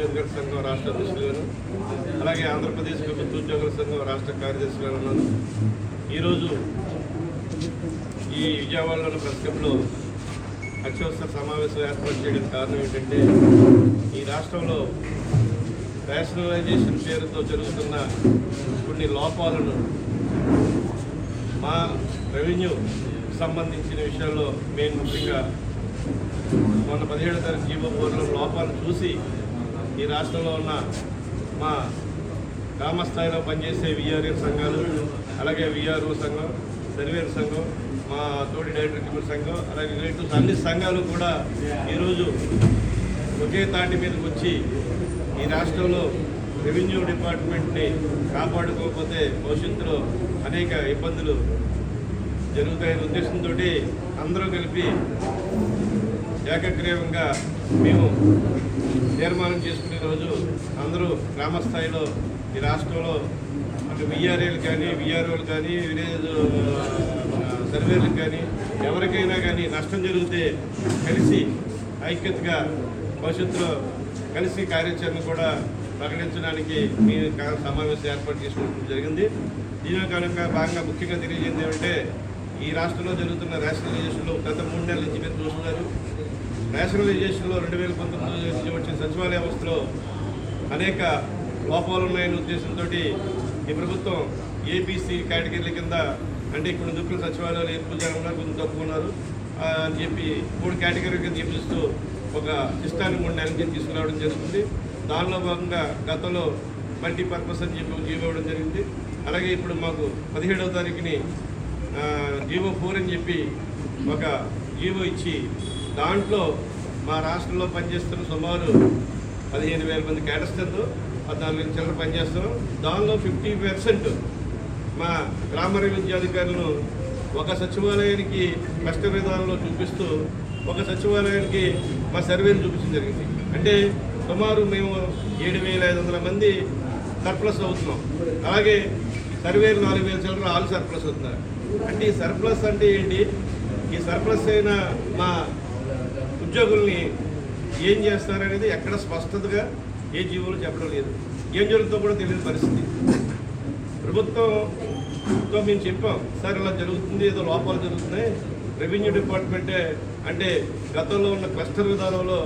గ్రామ సంఘం రాష్ట్ర అధ్యక్షులుగాను అలాగే ఆంధ్రప్రదేశ్ ప్రభుత్వ ఉద్యోగుల సంఘం రాష్ట్ర కార్యదర్శిగా ఉన్నాను. ఈరోజు ఈ విజయవాడలోని ప్రెస్ క్లబ్లో అత్యవసర సమావేశం ఏర్పాటు చేయడం కారణం ఏంటంటే ఈ రాష్ట్రంలో రేషనలైజేషన్ పేరుతో జరుగుతున్న కొన్ని లోపాలను మా రెవెన్యూ సంబంధించిన విషయాల్లో మేము ముఖ్యంగా మొన్న పదిహేడో తారీఖు జీవో ఫోర్లో లోపాలను చూసి ఈ రాష్ట్రంలో ఉన్న మా గ్రామ స్థాయిలో పనిచేసే విఆర్ఎల్ సంఘాలు అలాగే విఆర్ఓ సంఘం సర్వేర్ సంఘం మా తోటి డైరెక్టర్ సంఘం అలాగే రిలేటివ్స్ అన్ని సంఘాలు కూడా ఈరోజు ఒకే తాటి మీదకి వచ్చి ఈ రాష్ట్రంలో రెవెన్యూ డిపార్ట్మెంట్ని కాపాడుకోకపోతే భవిష్యత్తులో అనేక ఇబ్బందులు జరుగుతాయనే ఉద్దేశంతో అందరూ కలిపి ఏకగ్రీవంగా మేము తీర్మానం చేసుకునే రోజు అందరూ గ్రామ స్థాయిలో ఈ రాష్ట్రంలో అటు విఆర్ఏలు కానీ విఆర్ఓలు కానీ విలేజ్ సర్వేలకు కానీ ఎవరికైనా కానీ నష్టం జరిగితే కలిసి ఐక్యతగా భవిష్యత్తులో కలిసి కార్యాచరణ కూడా ప్రకటించడానికి మీ సమావేశం ఏర్పాటు చేసుకోవడం జరిగింది. దీనిలో కనుక భాగంగా ముఖ్యంగా తెలియజేయండి ఏమంటే ఈ రాష్ట్రంలో జరుగుతున్న రేషనలైజేషన్లో గత మూడు నెలల నుంచి మీరు చూస్తున్నారు. నేషనలైజేషన్లో రెండు వేల పంతొమ్మిది నుంచి వచ్చిన సచివాలయ వ్యవస్థలో అనేక లోపాలు ఉన్నాయనే ఉద్దేశంతో ఈ ప్రభుత్వం ఏబీసీ కేటగిరీల కింద అంటే ఇప్పుడు దుక్కుల సచివాలయాలు ఎక్కువ జనం ఉన్నారు కొంచెం తక్కువ ఉన్నారు. అని చెప్పి మూడు కేటగిరీల కింద చూపిస్తూ ఒక సిస్టాన్ని మూడు నెలల కింద తీసుకురావడం జరుగుతుంది. దానిలో భాగంగా గతంలో మల్టీపర్పస్ అని చెప్పి జీవో ఇవ్వడం జరిగింది. అలాగే ఇప్పుడు మాకు పదిహేడవ తారీఖుని జీవో ఫోర్ అని చెప్పి ఒక జీవో ఇచ్చి దాంట్లో మా రాష్ట్రంలో పనిచేస్తున్న సుమారు పదిహేను వేల మంది కేటస్టర్లు పద్నాలుగు వేల చిల్లర పనిచేస్తున్నాం దానిలో ఫిఫ్టీ పర్సెంట్ మా గ్రామ రెవెన్యూ అధికారులను ఒక సచివాలయానికి కష్ట విధానంలో చూపిస్తూ ఒక సచివాలయానికి మా సర్వేలు చూపించడం జరిగింది. అంటే సుమారు మేము ఏడు వేల ఐదు వందల మంది సర్ప్లస్ అవుతున్నాం. అలాగే సర్వేలు నాలుగు వేల చిల్లర ఆల్ సర్ప్లస్ అవుతున్నారు. అంటే ఈ సర్ప్లస్ అంటే ఏంటి? ఈ సర్ప్లస్ అయిన మా ఉద్యోగుల్ని ఏం చేస్తారనేది ఎక్కడ స్పష్టతగా ఏ జీవోలు చెప్పడం లేదు. ఏం జరుగుతుందో కూడా తెలియని పరిస్థితి. ప్రభుత్వంతో మేము చెప్పాం సార్ ఇలా జరుగుతుంది ఏదో లోపాలు జరుగుతున్నాయి. రెవెన్యూ డిపార్ట్మెంటే అంటే గతంలో ఉన్న క్లస్టర్ విధానంలో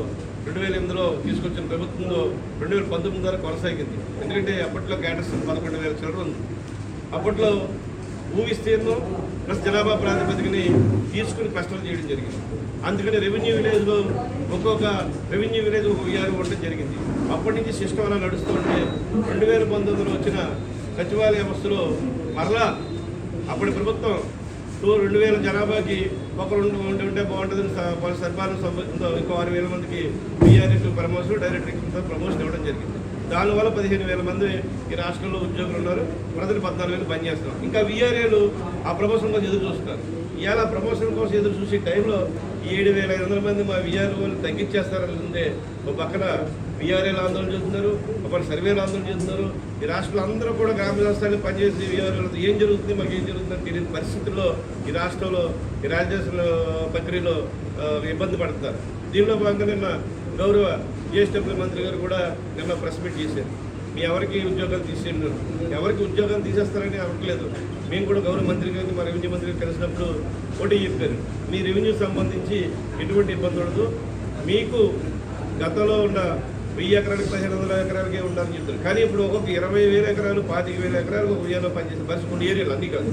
రెండు వేల ఎనిమిదిలో తీసుకొచ్చిన ప్రభుత్వంలో రెండు వేల పంతొమ్మిది ద్వారా కొనసాగింది. ఎందుకంటే అప్పట్లో క్యాటర్స్ పదకొండు వేల చిల్లర ఉంది. అప్పట్లో భూ విస్తీర్ణం ప్లస్ జనాభా ప్రాతిపదికని తీసుకుని క్లస్టర్ చేయడం జరిగింది. అందుకని రెవెన్యూ విలేజ్లో ఒక్కొక్క రెవెన్యూ విలేజ్ ఒక విఆర్ ఉండడం జరిగింది. అప్పటి నుంచి సిస్టమ్ అలా నడుస్తూ ఉంటే రెండు వేల పంతొమ్మిదిలో వచ్చిన సచివాలయ వ్యవస్థలో మరలా అప్పటి ప్రభుత్వం టూ రెండు వేల జనాభాకి ఒక రెండు ఉండి ఉంటే బాగుంటుందని స- వాళ్ళ సర్పాలను ఇంకో ఆరు వేల మందికి బీఆర్ఎస్ ప్రమోషన్ డైరెక్టర్ ప్రమోషన్ ఇవ్వడం జరిగింది. దానివల్ల పదిహేను వేల మంది ఈ రాష్ట్రంలో ఉద్యోగులు ఉన్నారు. ప్రజలు పద్నాలుగు వేలు పనిచేస్తున్నారు ఇంకా విఆర్ఏలు ఆ ప్రమోషన్ కోసం ఎదురు చూస్తున్నారు. ఇవాళ ప్రమోషన్ కోసం ఎదురు చూసే టైంలో ఈ ఏడు వేల ఐదు వందల మంది మా విఆర్ఓలు వాళ్ళు తగ్గించేస్తారంటే ఒక పక్కన విఆర్ఏలు ఆందోళన చేస్తున్నారు ఒక సర్వేలు ఆందోళన చేస్తున్నారు ఈ రాష్ట్రంలో అందరూ కూడా గ్రామ రాష్ట్రాలు పనిచేసి విఆర్ఓలతో ఏం జరుగుతుంది? మాకు ఏం జరుగుతుందని తెలియని పరిస్థితుల్లో ఈ రాష్ట్రంలో ఈ రాజదేశంలో ప్రక్రియలో ఇబ్బంది పడుతున్నారు. దీనిలో భాగంగా నిన్న గౌరవ జిఎస్డబ్ల్యూ మంత్రి గారు కూడా నిన్న ప్రెస్ మీట్ చేశారు. మీ ఎవరికి ఉద్యోగాలు తీసేయండి ఎవరికి ఉద్యోగాలు తీసేస్తారని అనట్లేదు మేము కూడా గౌరవ మంత్రి గారిని మా రెవెన్యూ మంత్రి గారు కలిసినప్పుడు ఒకటి చెప్పారు. మీ రెవెన్యూ సంబంధించి ఎటువంటి ఇబ్బంది ఉండదు. మీకు గతంలో ఉన్న వెయ్యి ఎకరాలకు పదిహేను వందల ఎకరాలకే ఉండాలని చెప్తారు. కానీ ఇప్పుడు ఒక్కొక్క ఇరవై వేల ఎకరాలు పాతిక వేల ఎకరాలు ఒక ఏరియాలో పనిచేసే పరిస్థితి కొన్ని ఏరియాలు అన్నీ కాదు.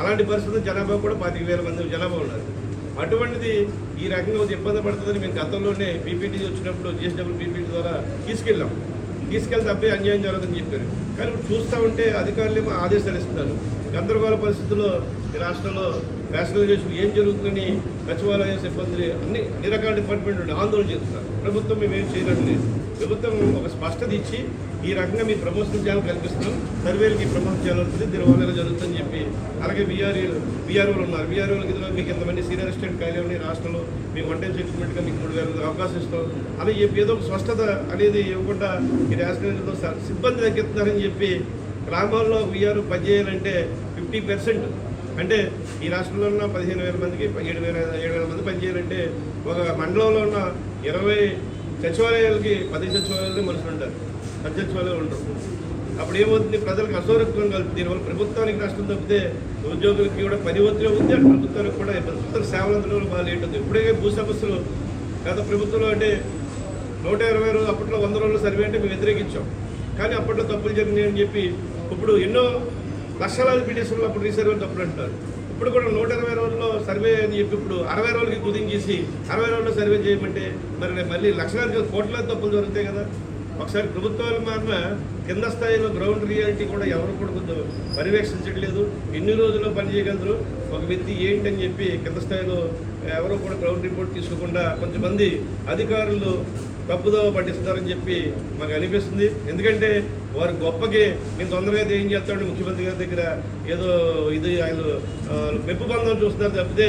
అలాంటి పరిస్థితుల్లో జనాభా కూడా పాతిక వేల మంది జనాభా ఉన్నారు. అటువంటిది ఈ రకంగా కొంచెం ఇబ్బంది పడుతుందని మేము గతంలోనే పీపీటీ వచ్చినప్పుడు జిఎస్డబ్ల్యూ పీపీటీ ద్వారా తీసుకెళ్ళాం. తీసుకెళ్తే అబ్బాయి అన్యాయం జరగదని చెప్పారు. కానీ ఇప్పుడు చూస్తూ ఉంటే అధికారులేమో ఆదేశాలు ఇస్తున్నారు. గందరగోళ పరిస్థితుల్లో ఈ రాష్ట్రంలో రేషనలైజేషన్ ఏం జరుగుతుందని సచివాలయ సిబ్బంది అన్ని అన్ని రకాల డిపార్ట్మెంట్ నుండి ఆందోళన చేస్తున్నారు. ప్రభుత్వం మేము ఏం చేయలేదు ప్రభుత్వం ఒక స్పష్టత ఇచ్చి ఈ రకంగా మీ ప్రమోషన్ ఛానల్ కల్పిస్తున్నాం. సర్వేలకి ప్రమోషన్ ఛానల్ ఉంటుంది దీనివల్ల జరుగుతుందని చెప్పి అలాగే విఆర్ఏలు విఆర్ఓలు ఉన్నారు. బీఆర్ఓలకి ఇందులో మీకు ఎంతమంది సీనియర్ అసిస్టెంట్ ఖాళీ ఉన్నాయి? రాష్ట్రంలో మీకు వన్ టైం సెటిల్మెంట్గా మీకు మూడు వేల అవకాశం ఇస్తాం. అలాగే చెప్పి ఏదో ఒక స్పష్టత అనేది ఇవ్వకుండా ఈ రాష్ట్రంలో సిబ్బంది తగ్గిస్తున్నారని చెప్పి గ్రామాల్లో వీఆర్ పనిచేయాలంటే ఫిఫ్టీ పర్సెంట్ అంటే ఈ రాష్ట్రంలో ఉన్న పదిహేను వేల మందికి ఏడు వేల ఏడు వేల మంది పనిచేయాలంటే ఒక మండలంలో ఉన్న ఇరవై సచివాలయాలకి పది సచివాలయాలు మనుషులు ఉంటారు. పది సచివాలయాలు ఉంటారు అప్పుడు ఏమవుతుంది? ప్రజలకు అసౌకర్యం కలుగుతుంది. దీనివల్ల ప్రభుత్వానికి నష్టం తప్పితే ఉద్యోగులకి కూడా పని ఒత్తిడి ఉంది అంటే ప్రభుత్వానికి కూడా ప్రభుత్వం సేవలు అందులో బాగా లేట్ ఉంది ఇప్పుడే భూ సమస్యలు గత ప్రభుత్వంలో అంటే నూట ఇరవై రోజులు అప్పట్లో వంద రోజులు సర్వే అంటే మేము వ్యతిరేకించాం. కానీ అప్పట్లో తప్పులు జరిగినాయి అని చెప్పి ఇప్పుడు ఎన్నో లక్షలాది పిటిషన్లు అప్పుడు రీసర్వే తప్పులు అంటారు ఇప్పుడు కూడా నూట ఇరవై రోజుల్లో సర్వే అని చెప్పి ఇప్పుడు అరవై రోజులకి కుదించేసి అరవై రోజుల్లో సర్వే చేయమంటే మరి రేపు మళ్ళీ లక్షలాది కోట్లాది తప్పులు జరుగుతాయి కదా. ఒకసారి ప్రభుత్వాలు మాత్రం కింద స్థాయిలో గ్రౌండ్ రియాలిటీ కూడా ఎవరు కూడా పర్యవేక్షించట్లేదు. ఎన్ని రోజుల్లో పని చేయగలరు? ఒక వ్యక్తి ఏంటని చెప్పి కింద స్థాయిలో ఎవరు కూడా గ్రౌండ్ రిపోర్ట్ తీసుకోకుండా కొంతమంది అధికారులు తప్పుదోవ పట్టిస్తారని చెప్పి మాకు అనిపిస్తుంది. ఎందుకంటే వారి గొప్పకి నేను తొందరగా అయితే ఏం చేస్తాడు ముఖ్యమంత్రి గారి దగ్గర ఏదో ఇది ఆయన మెప్పు బంధం చూస్తున్నారు తప్పితే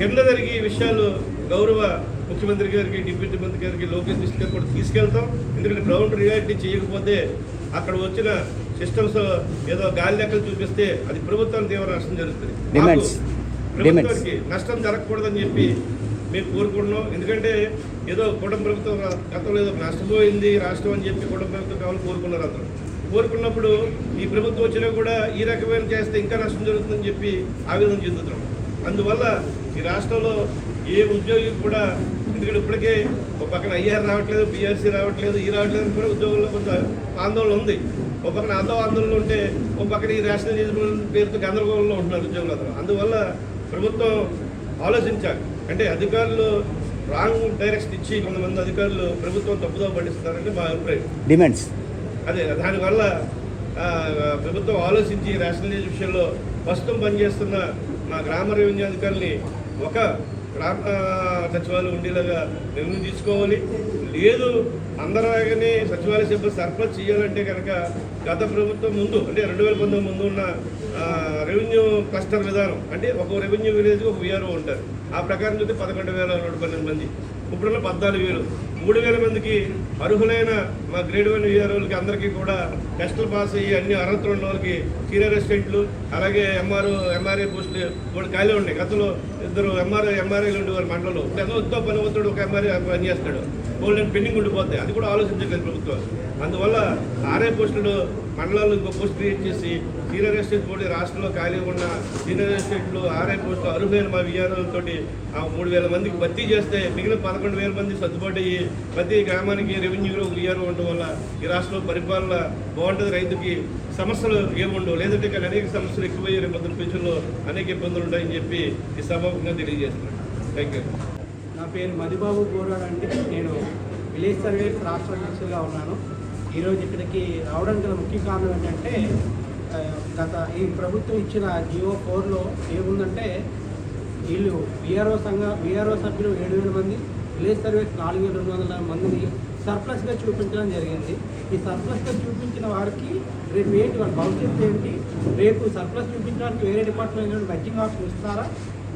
కింద జరిగే విషయాలు గౌరవ ముఖ్యమంత్రి గారికి డిప్యూటీ మంత్రి గారికి లోకేష్ గారికి కూడా తీసుకెళ్తాం. ఎందుకంటే గ్రౌండ్ రియాలిటీ చేయకపోతే అక్కడ వచ్చిన సిస్టమ్స్ ఏదో గాలి లెక్కలు చూపిస్తే అది ప్రభుత్వానికి తీవ్ర నష్టం జరుగుతుంది. ప్రభుత్వానికి నష్టం జరగకూడదని చెప్పి మేము కోరుకుంటున్నాం. ఎందుకంటే ఏదో కుటుంబ ప్రభుత్వం గతంలో ఏదో నష్టపోయింది రాష్ట్రం అని చెప్పి కుటుంబ ప్రభుత్వం కావాలని కోరుకున్నారు అందరూ. కోరుకున్నప్పుడు ఈ ప్రభుత్వం వచ్చినా కూడా ఈ రకమైన చేస్తే ఇంకా నష్టం జరుగుతుందని చెప్పి ఆవేదన చెందుతున్నాం. అందువల్ల ఈ రాష్ట్రంలో ఏ ఉద్యోగి కూడా ఎందుకంటే ఇప్పటికే ఒక పక్కన ఐఆర్ రావట్లేదు పిఆర్సీ రావట్లేదు ఈ రావట్లేదు కూడా ఉద్యోగుల్లో కొంత ఆందోళన ఉంది. ఒక పక్కన ఆందోళన ఆందోళన ఉంటే ఒక పక్కన ఈ రేషనల్ పేరుతో గందరగోళంలో ఉంటున్నారు ఉద్యోగులు అందరూ. అందువల్ల ప్రభుత్వం ఆలోచించాలి. అంటే అధికారులు రాంగ్ డైరెక్షన్ ఇచ్చి కొంతమంది అధికారులు ప్రభుత్వం తప్పుదో పట్టిస్తున్నారని మా అభిప్రాయం. డిమాండ్స్. అదే దానివల్ల ప్రభుత్వం ఆలోచించి రేషనలైజ్ విషయంలో ప్రస్తుతం పనిచేస్తున్న మా గ్రామ రెవెన్యూ అధికారుల్ని ఒక గ్రామ సచివాలయం ఉండేలాగా నిర్ణయం తీసుకోవాలి. లేదు అందరిలాగానే సచివాలయ సిబ్బంది సర్ప్లస్ చేయాలంటే కనుక గత ప్రభుత్వం ముందు అంటే రెండు వేల పంతొమ్మిది ముందు ఉన్న రెవెన్యూ క్లస్టర్ విధానం అంటే ఒక రెవెన్యూ విలేజ్కి ఒక విఆర్ఓ ఉంటారు. ఆ ప్రకారం చూస్తే పదకొండు వేల నూట పన్నెండు మంది. ఇప్పుడున్న పద్నాలుగు వేలు. మూడు వేల మందికి అర్హులైన మా గ్రేడ్ వన్ విఆర్ఓలకి అందరికీ కూడా టెస్టులు పాస్ అయ్యి అన్ని అర్హతలు ఉన్న వాళ్ళకి సీనియర్ అసిస్టెంట్లు అలాగే ఎంఆర్ ఎంఆర్ఏ పోస్టులు కూడా ఖాళీ ఉన్నాయి గతంలో ఇద్దరు ఎంఆర్ఓ ఎంఆర్ఏలు ఉండేవారు మండలంలో. ఏదో ఎంతో పని అవుతాడు ఒక ఎంఆర్ఐ పని బోల్డెన్ పెండింగ్ ఉండిపోతాయి. అది కూడా ఆలోచించగలదు ప్రభుత్వం. అందువల్ల ఆర్ఏ పోస్టులు మండలాల్లో ఇంకో పోస్ట్ క్రియేట్ చేసి సీనియర్ ఎస్టేట్ బోర్డు రాష్ట్రంలో ఖాళీ ఉన్న సీనియర్ ఎస్టేట్లు ఆర్ఐ పోస్టులు అర్హులైన మా విఆర్ఓలతోటి ఆ మూడు వేల మందికి భర్తీ చేస్తే మిగిలిన పదకొండు వేల మంది సర్దుబాటు అయ్యి ప్రతి గ్రామానికి రెవెన్యూలో ఒక విఆర్ఓ ఉండడం వల్ల ఈ రాష్ట్రంలో పరిపాలన బాగుంటుంది. రైతుకి సమస్యలు ఏముండవు లేదంటే ఇక్కడ అనేక సమస్యలు ఎక్కువయ్యే రేపు పొద్దున పెన్షన్లో అనేక ఇబ్బందులు ఉంటాయని చెప్పి ఈ సభాముఖంగా తెలియజేస్తున్నాను. థ్యాంక్ యూ పేరు మధుబాబు గోరాడ్ అండి. నేను విలేజ్ సర్వేస్ రాష్ట్ర అధ్యక్షులుగా ఉన్నాను. ఈరోజు ఇక్కడికి రావడానికి గల ముఖ్య కారణం ఏంటంటే గత ఈ ప్రభుత్వం ఇచ్చిన జియో ఫోర్లో ఏముందంటే వీళ్ళు విఆర్ఓ సంఘ విఆర్ఓ సభ్యులు ఏడు వేల మంది విలేజ్ సర్వేస్ నాలుగు వేల రెండు వందల మందిని సర్ప్లస్గా చూపించడం జరిగింది. ఈ సర్ప్లస్గా చూపించిన వారికి రేపు ఏంటి వాళ్ళ భవిష్యత్తు ఏంటి? రేపు సర్ప్లస్ చూపించడానికి వేరే డిపార్ట్మెంట్ మెచ్చింగ్ ఆప్షన్ ఇస్తారా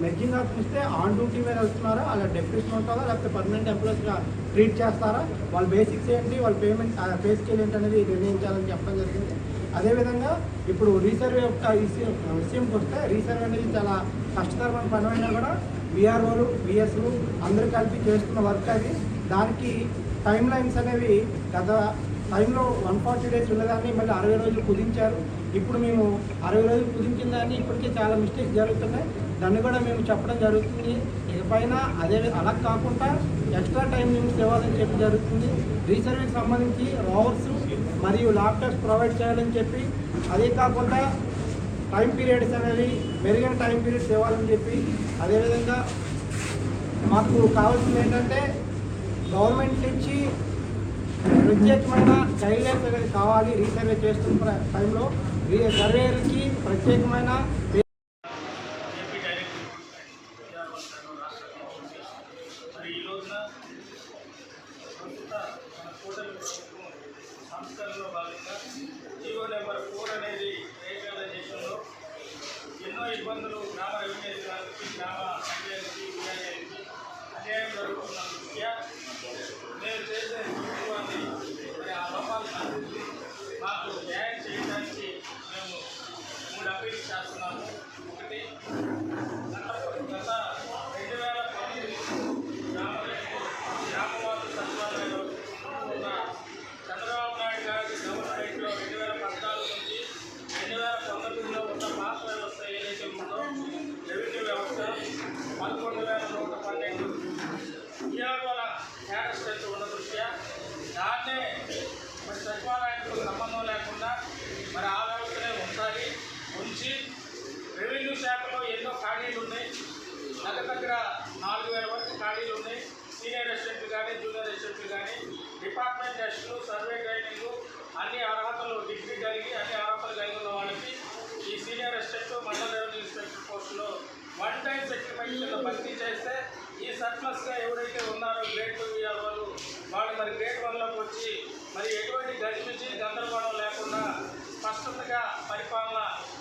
మెర్జింగ్ ఆఫ్ ఇస్తే ఆన్ డ్యూటీ మీద వెళ్తున్నారా అలా డెప్యూషన్ ఉంటారా? లేకపోతే పర్మనెంట్ ఎంప్లాయీస్గా ట్రీట్ చేస్తారా? వాళ్ళ బేసిక్స్ ఏంటి? వాళ్ళ పేమెంట్ పే స్కేల్ ఏంటి అనేది నిర్ణయించాలని చెప్పడం జరిగింది. అదేవిధంగా ఇప్పుడు రీసర్వే యొక్క విషయంకి వస్తే రీసర్వే అనేది చాలా కష్టతరమైన పని అయినా కూడా విఆర్ఓలు విఎస్లు అందరూ కలిపి చేస్తున్న వర్క్ అది. దానికి టైం లైన్స్ అనేవి గత టైంలో వన్ ఫార్టీ డేస్ ఉన్నదాన్ని మళ్ళీ అరవై రోజులు కుదించారు. ఇప్పుడు మేము అరవై రోజులు కుదించిన దాన్ని ఇప్పటికే చాలా మిస్టేక్స్ జరుగుతున్నాయి. దాన్ని కూడా మేము చెప్పడం జరుగుతుంది. ఇకపైన అదే అలా కాకుండా ఎక్స్ట్రా టైం మేము ఇవ్వాలని చెప్పి జరుగుతుంది. రీసర్వీకి సంబంధించి రోవర్స్ మరియు ల్యాప్టాప్స్ ప్రొవైడ్ చేయాలని చెప్పి అదే కాకుండా టైం పీరియడ్స్ అనేవి మెరుగైన టైం పీరియడ్స్ ఇవ్వాలని చెప్పి అదేవిధంగా మాకు కావాల్సింది ఏంటంటే గవర్నమెంట్ నుంచి ప్రత్యేకమైన చైల్డ్ లైన్ కావాలి రీసర్వే చేస్తున్న టైంలో రీ సర్వేలకి ప్రత్యేకమైన ఇచ్చి రెవెన్యూ శాఖలో ఎన్నో ఖాళీలు ఉన్నాయి. దగ్గర దగ్గర నాలుగు వేల వరకు ఖాళీలు ఉన్నాయి. సీనియర్ అసిస్టెంట్లు కానీ జూనియర్ అసిస్టెంట్లు కానీ డిపార్ట్మెంట్ టెస్టులు సర్వే ట్రైనింగ్ అన్ని అర్హతలు డిగ్రీ కలిగి అన్ని అర్హతలు కలిగి ఉన్న వాళ్ళకి ఈ సీనియర్ అసిస్టెంట్ మండల రెవెన్యూ ఇన్స్పెక్టర్ పోస్టులో వన్ టైం సెటిల్మెంట్ కింద భర్తీ చేస్తే ఈ సర్ప్లస్గా ఎవరైతే ఉన్నారో గ్రేట్ టూ వాళ్ళు వాళ్ళు మరి గ్రేట్ వన్లోకి వచ్చి మరి ఎటువంటి గజిమించి గందరగోళం లేకుండా స్పష్టతగా పరిపాలన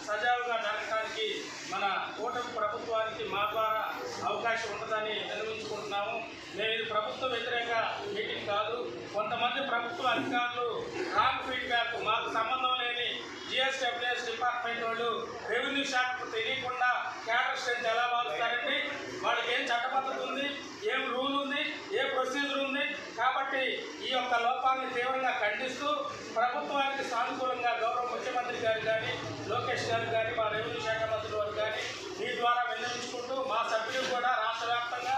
సజావుగా జరగడానికి మన కూటమి ప్రభుత్వానికి మా ద్వారా అవకాశం ఉంటుందని నిర్వహించుకుంటున్నాము మేము ఇది ప్రభుత్వ వ్యతిరేక మీటింగ్ కాదు. కొంతమంది ప్రభుత్వ అధికారులు రాంగ్ ఫీడ్బ్యాక్ మాకు సంబంధం లేని జిఎస్డబ్ల్యూఎస్ డిపార్ట్మెంట్ వాళ్ళు రెవెన్యూ శాఖకు తెలియకుండా క్యాడర్ స్ట్రెంత్ ఎలా మారుస్తారండి వాళ్ళకి ఏం చట్టబద్ధత ఉంది ఏం రూల్ ఉంది ఏ ప్రొసీజర్ ఉంది. కాబట్టి ఈ యొక్క లోపాన్ని తీవ్రంగా ఖండిస్తూ ప్రభుత్వానికి సానుకూలంగా గౌరవ ముఖ్యమంత్రి గారు కానీ లోకేష్ గారు కానీ మా రెవెన్యూ శాఖ మంత్రులు వారు కానీ మీ ద్వారా విన్నవించుకుంటూ మా సభ్యులు కూడా రాష్ట్ర వ్యాప్తంగా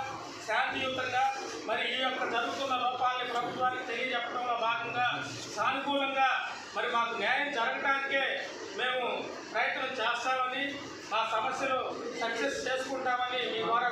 శాంతియుతంగా మరి ఈ యొక్క జరుగుతున్న లోపాలని ప్రభుత్వానికి తెలియజెప్పడంలో భాగంగా సానుకూలంగా మరి మాకు న్యాయం జరగడానికే మేము ప్రయత్నం చేస్తామని మా సమస్యలు సక్సెస్ చేసుకుంటామని మీ ద్వారా